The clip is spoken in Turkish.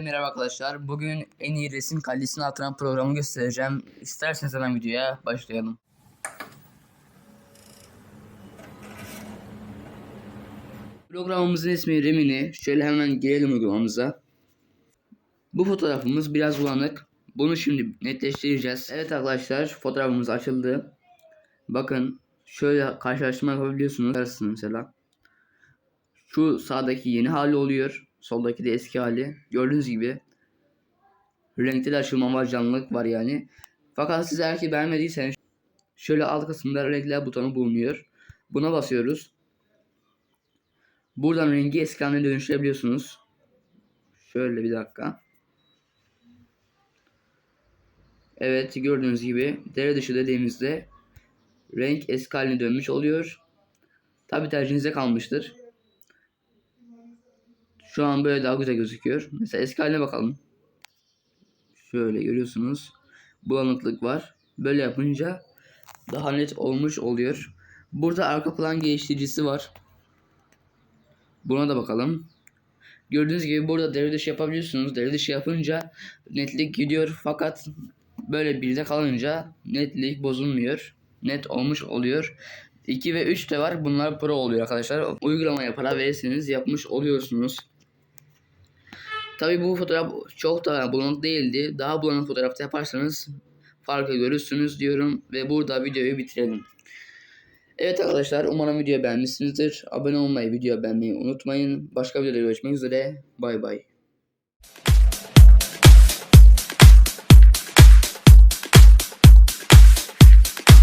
merhaba arkadaşlar. Bugün en iyi resim kalitesini artıran programı göstereceğim. İsterseniz hemen videoya başlayalım. Programımızın ismi Remini. Şöyle hemen girelim uygulamamıza. Bu fotoğrafımız biraz bulanık. Bunu şimdi netleştireceğiz. Evet arkadaşlar fotoğrafımız açıldı. Bakın şöyle karşılaştırma yapabiliyorsunuz. Arasını mesela. Şu sağdaki yeni hali oluyor. Soldaki de eski hali. Gördüğünüz gibi renkte de açılma var, canlılık var yani. Fakat siz eğer ki beğenmediyseniz şöyle alt kısımda renkler butonu bulunuyor. Buna basıyoruz. Buradan rengi eski haline dönüştürebiliyorsunuz. Şöyle bir dakika. Evet gördüğünüz gibi devre dışı dediğimizde renk eski haline dönmüş oluyor. Tabi tercihinize kalmıştır. Şu an böyle daha güzel gözüküyor. Mesela eski haline bakalım. Şöyle görüyorsunuz. Bulanıklık var. Böyle yapınca daha net olmuş oluyor. Burada arka plan geliştiricisi var. Buna da bakalım. Gördüğünüz gibi burada devre dışı yapabiliyorsunuz. Devre dışı yapınca netlik gidiyor fakat böyle birde kalınca netlik bozulmuyor. Net olmuş oluyor. 2 ve 3 de var. Bunlar pro oluyor arkadaşlar. Uygulamaya para verirseniz yapmış oluyorsunuz. Tabi bu fotoğraf çok da bulanık değildi. Daha bulanık fotoğrafta yaparsanız farkı görürsünüz diyorum ve burada videoyu bitirelim. Evet arkadaşlar umarım videoyu beğenmişsinizdir. Abone olmayı, videoyu beğenmeyi unutmayın. Başka videoda görüşmek üzere. Bay bay.